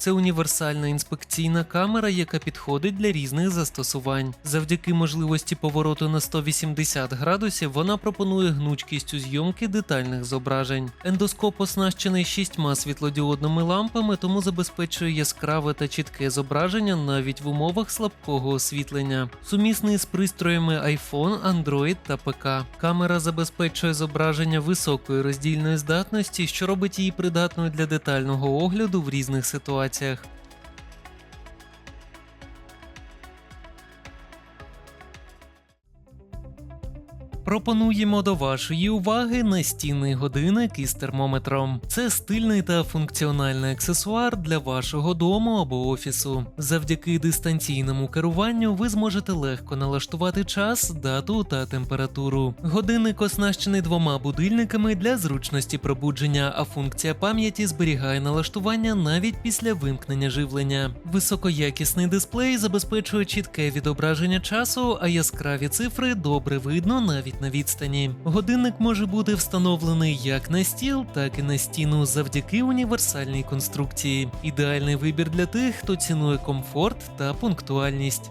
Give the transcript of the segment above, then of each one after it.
Це універсальна інспекційна камера, яка підходить для різних застосувань. Завдяки можливості повороту на 180 градусів вона пропонує гнучкість у зйомки детальних зображень. Ендоскоп оснащений шістьма світлодіодними лампами, тому забезпечує яскраве та чітке зображення навіть в умовах слабкого освітлення. Сумісний з пристроями iPhone, Android та ПК. Камера забезпечує зображення високої роздільної здатності, що робить її придатною для детального огляду в різних ситуаціях. локаціях Пропонуємо до вашої уваги настінний годинник із термометром. Це стильний та функціональний аксесуар для вашого дому або офісу. Завдяки дистанційному керуванню ви зможете легко налаштувати час, дату та температуру. Годинник оснащений двома будильниками для зручності пробудження, а функція пам'яті зберігає налаштування навіть після вимкнення живлення. Високоякісний дисплей забезпечує чітке відображення часу, а яскраві цифри добре видно навіть на відстані. Годинник може бути встановлений як на стіл, так і на стіну завдяки універсальній конструкції. Ідеальний вибір для тих, хто цінує комфорт та пунктуальність.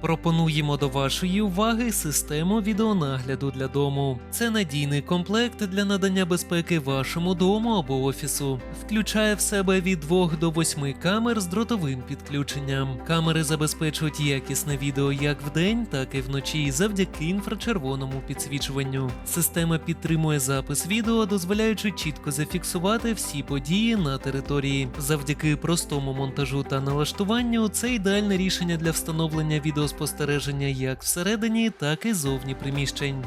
Пропонуємо до вашої уваги систему відеонагляду для дому. Це надійний комплект для надання безпеки вашому дому або офісу. Включає в себе від 2 до 8 камер з дротовим підключенням. Камери забезпечують якісне відео як вдень, так і вночі завдяки інфрачервоному підсвічуванню. Система підтримує запис відео, дозволяючи чітко зафіксувати всі події на території. Завдяки простому монтажу та налаштуванню це ідеальне рішення для встановлення відеоспостереження як всередині, так і зовні приміщень.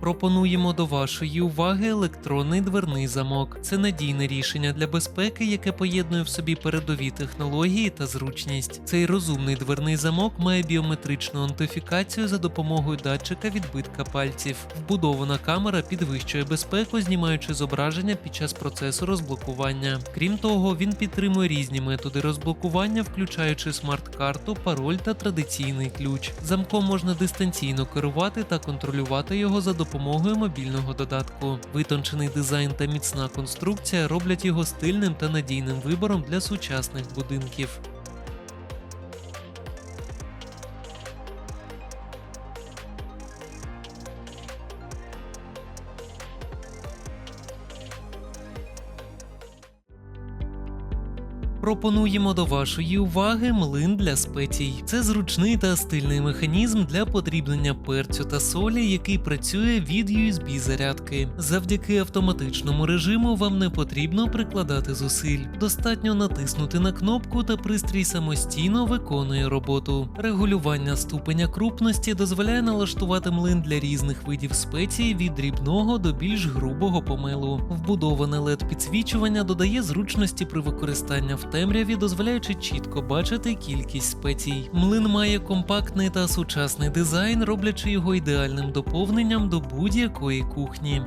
Пропонуємо до вашої уваги електронний дверний замок. Це надійне рішення для безпеки, яке поєднує в собі передові технології та зручність. Цей розумний дверний замок має біометричну аутентифікацію за допомогою датчика відбитка пальців. Вбудована камера підвищує безпеку, знімаючи зображення під час процесу розблокування. Крім того, він підтримує різні методи розблокування, включаючи смарт-карту, пароль та традиційний ключ. Замком можна дистанційно керувати та контролювати його за допомогою мобільного додатку. Витончений дизайн та міцна конструкція роблять його стильним та надійним вибором для сучасних будинків. Пропонуємо до вашої уваги млин для спецій. Це зручний та стильний механізм для подрібнення перцю та солі, який працює від USB зарядки. Завдяки автоматичному режиму вам не потрібно прикладати зусиль. Достатньо натиснути на кнопку та пристрій самостійно виконує роботу. Регулювання ступеня крупності дозволяє налаштувати млин для різних видів спецій від дрібного до більш грубого помилу. Вбудоване led підсвічування додає зручності при використанні в темряві, дозволяючи чітко бачити кількість спецій. Млин має компактний та сучасний дизайн, роблячи його ідеальним доповненням до будь-якої кухні.